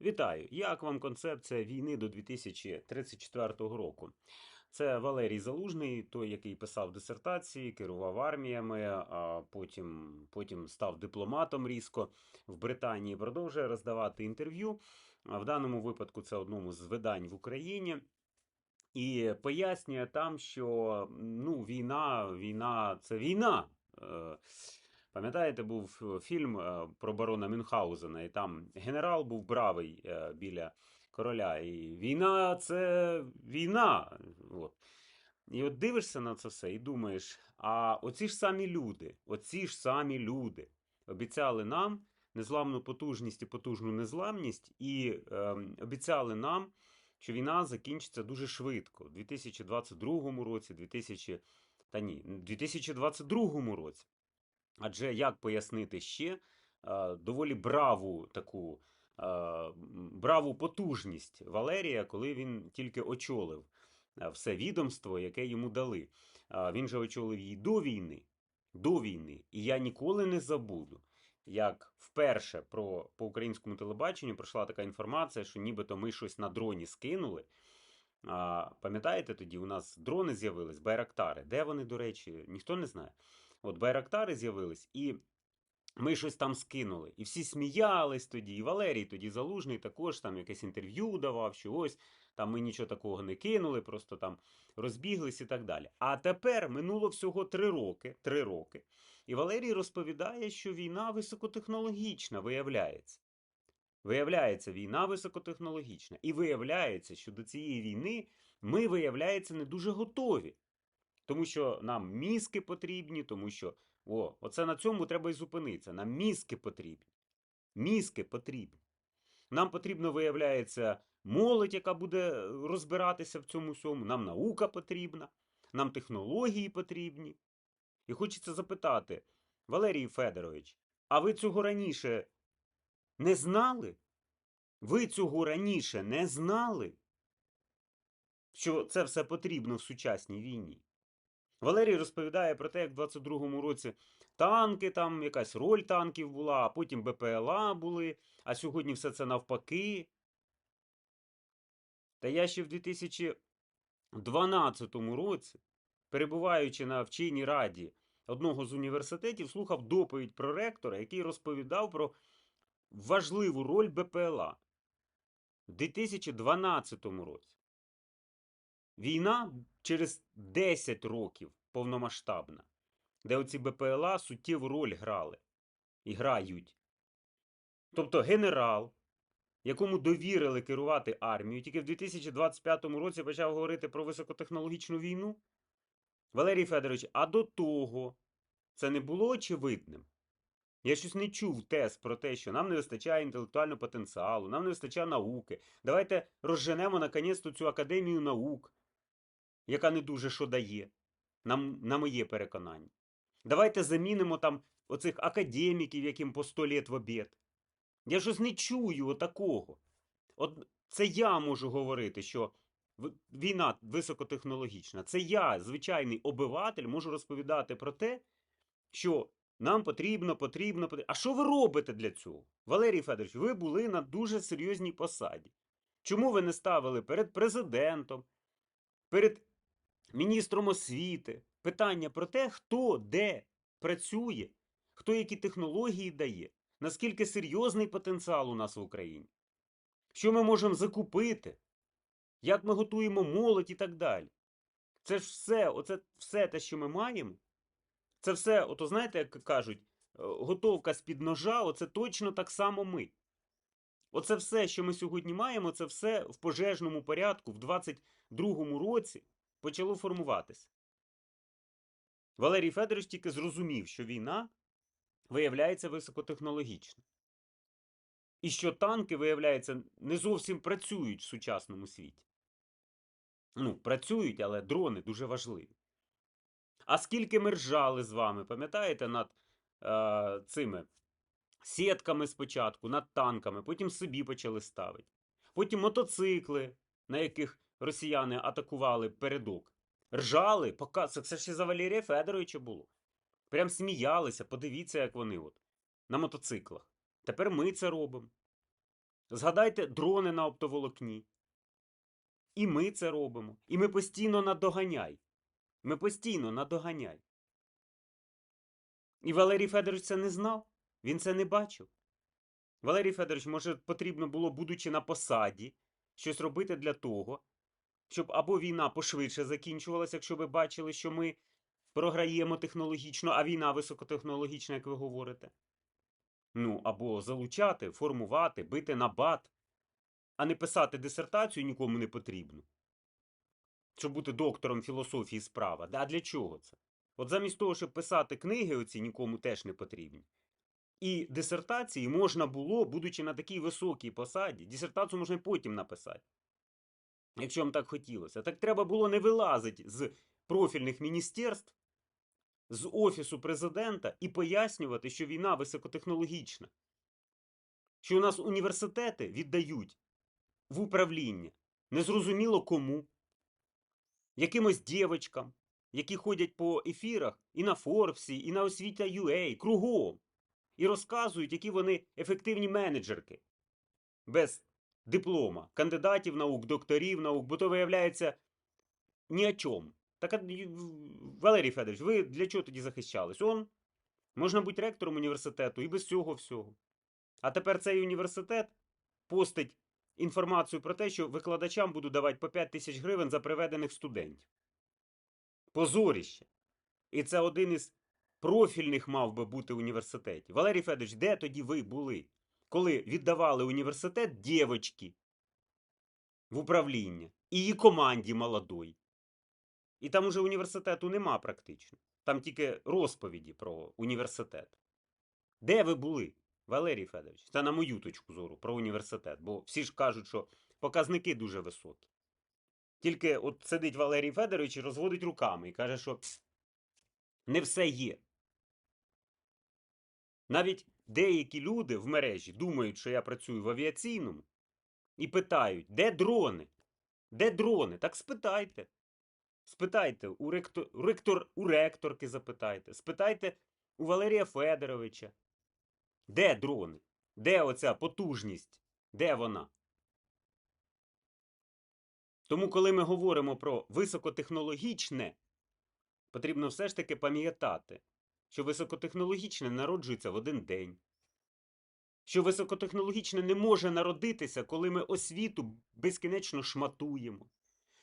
Вітаю! Як вам концепція війни до 2034 року? Це Валерій Залужний, той, який писав дисертації, керував арміями, а потім, потім став дипломатом різко в Британії, продовжує роздавати інтерв'ю. В даному випадку це одному з видань в Україні. І пояснює там, що ну, війна, війна це війна. Е, Пам'ятаєте, був е, фільм е, про барона Мюнхгаузена, і там генерал був бравий е, біля короля. І війна це війна. От. І от дивишся на це все і думаєш: а оці ж самі люди, оці ж самі люди обіцяли нам незламну потужність і потужну незламність, і ем, обіцяли нам, що війна закінчиться дуже швидко, у 2022 році, 2000, та ні, 2022 році. Адже як пояснити ще е, доволі браву таку е, браву потужність Валерія, коли він тільки очолив е, все відомство, яке йому дали. Він же очолив її до війни. До війни. І я ніколи не забуду, як вперше про, по українському телебаченню пройшла така інформація, що нібито ми щось на дроні скинули. А, пам'ятаєте, тоді у нас дрони з'явились, байрактари. Де вони, до речі, ніхто не знає. От байрактари з'явились, і ми щось там скинули. І всі сміялись тоді. І Валерій тоді залужний також там якесь інтерв'ю давав, що ось там ми нічого такого не кинули, просто там розбіглись і так далі. А тепер минуло всього три роки. Три роки. І Валерій розповідає, що війна високотехнологічна, виявляється. Виявляється, війна високотехнологічна. І виявляється, що до цієї війни ми, виявляється, не дуже готові. Тому що нам мізки потрібні, тому що о, оце на цьому треба і зупинитися. Нам мізки потрібні. Мізки потрібні. Нам потрібно, виявляється, молодь, яка буде е, розбиратися в цьому всьому. Нам наука потрібна, нам технології потрібні. І хочеться запитати, Валерій Федорович, а ви цього раніше не знали? Ви цього раніше не знали? Що це все потрібно в сучасній війні? Валерій розповідає про те, як в 22-му році танки, там якась роль танків була, а потім БПЛА були, а сьогодні все це навпаки. Та я ще в 2012 році, перебуваючи на вченій раді одного з університетів, слухав доповідь про ректора, який розповідав про важливу роль БПЛА в 2012 році. Війна через 10 років повномасштабна, де оці БПЛА суттєву роль грали і грають. Тобто генерал, якому довірили керувати армією, тільки в 2025 році почав говорити про високотехнологічну війну. Валерій Федорович, а до того це не було очевидним. Я щось не чув тез про те, що нам не вистачає інтелектуального потенціалу, нам не вистачає науки. Давайте розженемо наконець цю академію наук, яка не дуже що дає, на, на моє переконання. Давайте замінимо там оцих академіків, яким по 100 літ в обід. Я щось не чую отакого. От це я можу говорити, що війна високотехнологічна. Це я, звичайний обиватель, можу розповідати про те, що нам потрібно, потрібно, потрібно. А що ви робите для цього? Валерій Федорович, ви були на дуже серйозній посаді. Чому ви не ставили перед президентом, перед міністром освіти питання про те, хто де працює, хто які технології дає, наскільки серйозний потенціал у нас в Україні? Що ми можемо закупити? Як ми готуємо молодь і так далі? Це ж все, оце все те, що ми маємо. Це все, ото знаєте, як кажуть, е, готовка з-під ножа, оце точно так само ми. Оце все, що ми сьогодні маємо, це все в пожежному порядку в 22-му році почало формуватися. Валерій Федорович тільки зрозумів, що війна виявляється високотехнологічна. І що танки, виявляється, не зовсім працюють в сучасному світі. Ну, працюють, але дрони дуже важливі. А скільки ми ржали з вами, пам'ятаєте, над е, цими сітками спочатку, над танками, потім собі почали ставити. Потім мотоцикли, на яких росіяни атакували передок. Ржали, пока... це, це ще за Валерія Федоровича було. Прям сміялися, подивіться, як вони от, на мотоциклах. Тепер ми це робимо. Згадайте дрони на оптоволокні. І ми це робимо. І ми постійно надоганяй. Ми постійно надоганяй. І Валерій Федорович це не знав, він це не бачив. Валерій Федорович, може, потрібно було, будучи на посаді, щось робити для того, щоб або війна пошвидше закінчувалася, якщо ви бачили, що ми програємо технологічно, а війна високотехнологічна, як ви говорите. Ну, або залучати, формувати, бити на бат, а не писати дисертацію нікому не потрібно. Щоб бути доктором філософії справа. А для чого це? От замість того, щоб писати книги, оці нікому теж не потрібні. І дисертації можна було, будучи на такій високій посаді, дисертацію можна і потім написати. Якщо вам так хотілося. Так треба було не вилазити з профільних міністерств, з Офісу президента і пояснювати, що війна високотехнологічна. Що у нас університети віддають в управління незрозуміло кому, якимось дівчатам, які ходять по ефірах і на Форбсі, і на освіта.ua, кругом, і розказують, які вони ефективні менеджерки без диплома, кандидатів наук, докторів наук, бо то виявляється ні о чому. Так, Валерій Федорович, ви для чого тоді захищались? Он можна бути ректором університету і без цього всього. А тепер цей університет постить інформацію про те, що викладачам будуть давати по 5 тисяч гривень за приведених студентів. Позоріще. І це один із профільних мав би бути університетів. Валерій Федорович, де тоді ви були, коли віддавали університет дівочки в управління і її команді молодої? І там уже університету нема практично. Там тільки розповіді про університет. Де ви були, Валерій Федорович? Це на мою точку зору про університет, бо всі ж кажуть, що показники дуже високі. Тільки от сидить Валерій Федорович і розводить руками і каже, що не все є. Навіть деякі люди в мережі думають, що я працюю в авіаційному, і питають, де дрони? Де дрони? Так спитайте. Спитайте у, ректор, ректор, у ректорки запитайте, спитайте у Валерія Федоровича. Де дрони? Де оця потужність? Де вона? Тому, коли ми говоримо про високотехнологічне, потрібно все ж таки пам'ятати, що високотехнологічне народжується в один день. Що високотехнологічне не може народитися, коли ми освіту безкінечно шматуємо.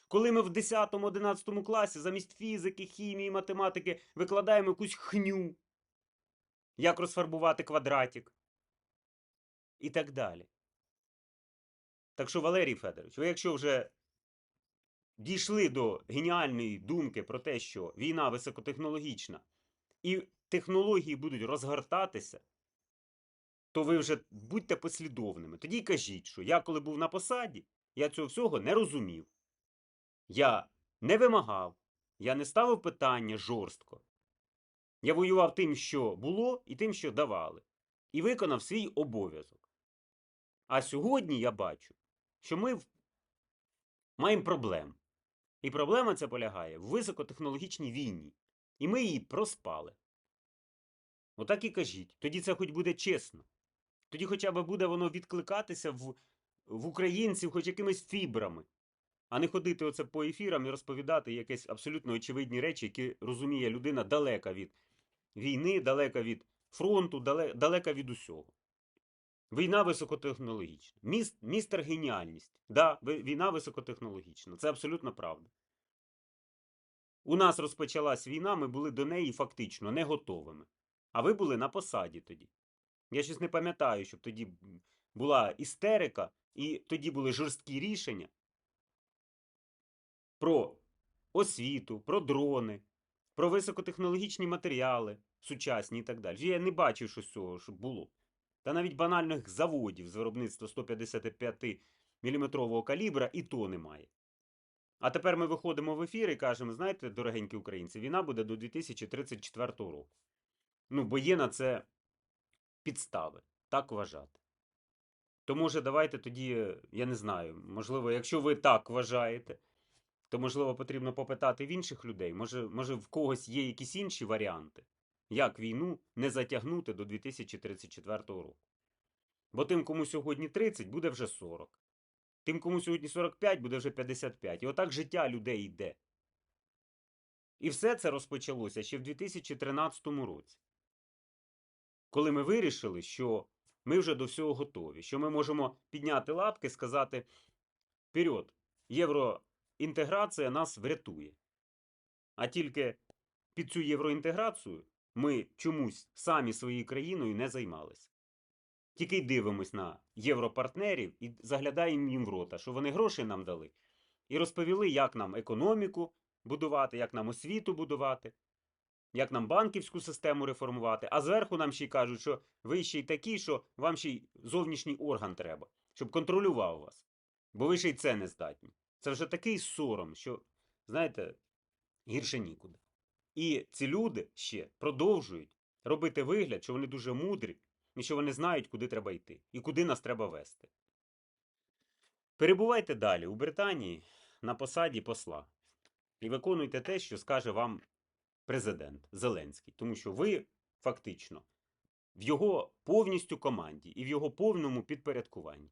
Коли ми в 10-11 класі замість фізики, хімії, математики викладаємо якусь хню, як розфарбувати квадратик і так далі. Так що, Валерій Федорович, ви якщо вже дійшли до геніальної думки про те, що війна високотехнологічна і технології будуть розгортатися, то ви вже будьте послідовними. Тоді кажіть, що я, коли був на посаді, я цього всього не розумів. Я не вимагав, я не ставив питання жорстко. Я воював тим, що було, і тим, що давали, і виконав свій обов'язок. А сьогодні я бачу, що ми маємо проблему. І проблема ця полягає в високотехнологічній війні. І ми її проспали. Отак і кажіть. Тоді це хоч буде чесно. Тоді хоча б буде воно відкликатися в, в українців хоч якимись фібрами, а не ходити оце по ефірам і розповідати якісь абсолютно очевидні речі, які розуміє людина далека від війни, далека від фронту, далека від усього. Війна високотехнологічна. Міст, містер геніальність. Да, війна високотехнологічна. Це абсолютно правда. У нас розпочалась війна, ми були до неї фактично не готовими. А ви були на посаді тоді. Я щось не пам'ятаю, щоб тоді була істерика, і тоді були жорсткі рішення про освіту, про дрони, про високотехнологічні матеріали, сучасні і так далі. Я не бачив, що з цього щоб було. Та навіть банальних заводів з виробництва 155 мм калібра і то немає. А тепер ми виходимо в ефір і кажемо: знаєте, дорогенькі українці, війна буде до 2034 року. Ну, бо є на це підстави так вважати. То може, давайте тоді, е, я не знаю, можливо, якщо ви так вважаєте, то можливо потрібно попитати в інших людей. Може, може в когось є якісь інші варіанти, як війну не затягнути до 2034 року. Бо тим, кому сьогодні 30, буде вже 40. Тим, кому сьогодні 45, буде вже 55. І отак життя людей йде. І все це розпочалося ще в 2013 році. Коли ми вирішили, що ми вже до всього готові, що ми можемо підняти лапки, сказати: вперед, євроінтеграція нас врятує. А тільки під цю євроінтеграцію ми чомусь самі своєю країною не займалися. Тільки й дивимось на європартнерів і заглядаємо їм в рота, що вони гроші нам дали, і розповіли, як нам економіку будувати, як нам освіту будувати, як нам банківську систему реформувати. А зверху нам ще й кажуть, що ви ще й такі, що вам ще й зовнішній орган треба, щоб контролював вас. Бо ви ще й це не здатні. Це вже такий сором, що, знаєте, гірше нікуди. І ці люди ще продовжують робити вигляд, що вони дуже мудрі, і що вони знають, куди треба йти і куди нас треба вести. Перебувайте далі у Британії на посаді посла і виконуйте те, що скаже вам президент Зеленський, тому що ви фактично в його повністю команді і в його повному підпорядкуванні.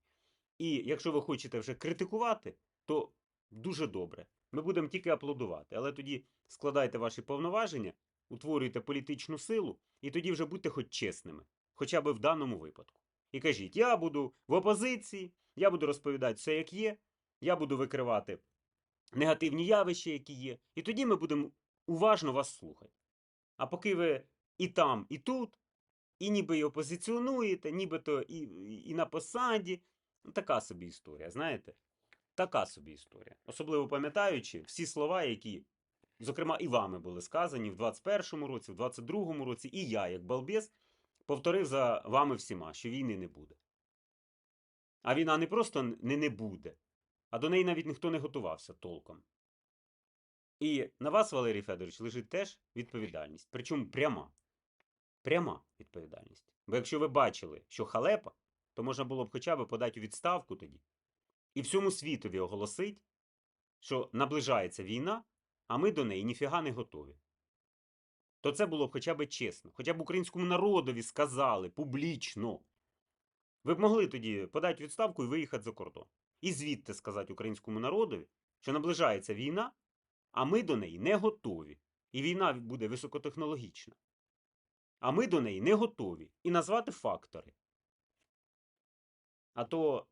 І якщо ви хочете вже критикувати, то дуже добре. Ми будемо тільки аплодувати, але тоді складайте ваші повноваження, утворюйте політичну силу, і тоді вже будьте хоч чесними, хоча б в даному випадку. І кажіть: я буду в опозиції, я буду розповідати все, як є, я буду викривати негативні явища, які є, і тоді ми будемо уважно вас слухати. А поки ви і там, і тут, і ніби і опозиціонуєте, нібито і, і на посаді, ну, така собі історія, знаєте? Така собі історія. Особливо пам'ятаючи всі слова, які, зокрема, і вами були сказані в 21-му році, в 22-му році, і я, як балбес, повторив за вами всіма, що війни не буде. А війна не просто не не буде, а до неї навіть ніхто не готувався толком. І на вас, Валерій Федорович, лежить теж відповідальність. Причому пряма. Пряма відповідальність. Бо якщо ви бачили, що халепа, то можна було б хоча б подати у відставку тоді і всьому світові оголосить, що наближається війна, а ми до неї ніфіга не готові. То це було б хоча б чесно, хоча б українському народові сказали публічно. Ви б могли тоді подати відставку і виїхати за кордон. І звідти сказати українському народові, що наближається війна, а ми до неї не готові. І війна буде високотехнологічна. А ми до неї не готові. І назвати фактори. А то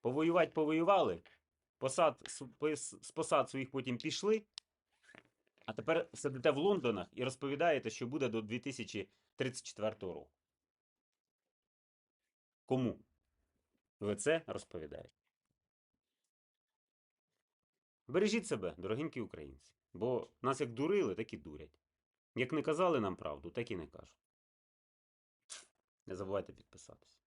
повоювати повоювали, посад, з посад своїх потім пішли, а тепер сидите в Лондонах і розповідаєте, що буде до 2034 року. Кому? Ви це розповідаєте? Бережіть себе, дорогенькі українці, бо нас як дурили, так і дурять. Як не казали нам правду, так і не кажуть. Не забувайте підписатися.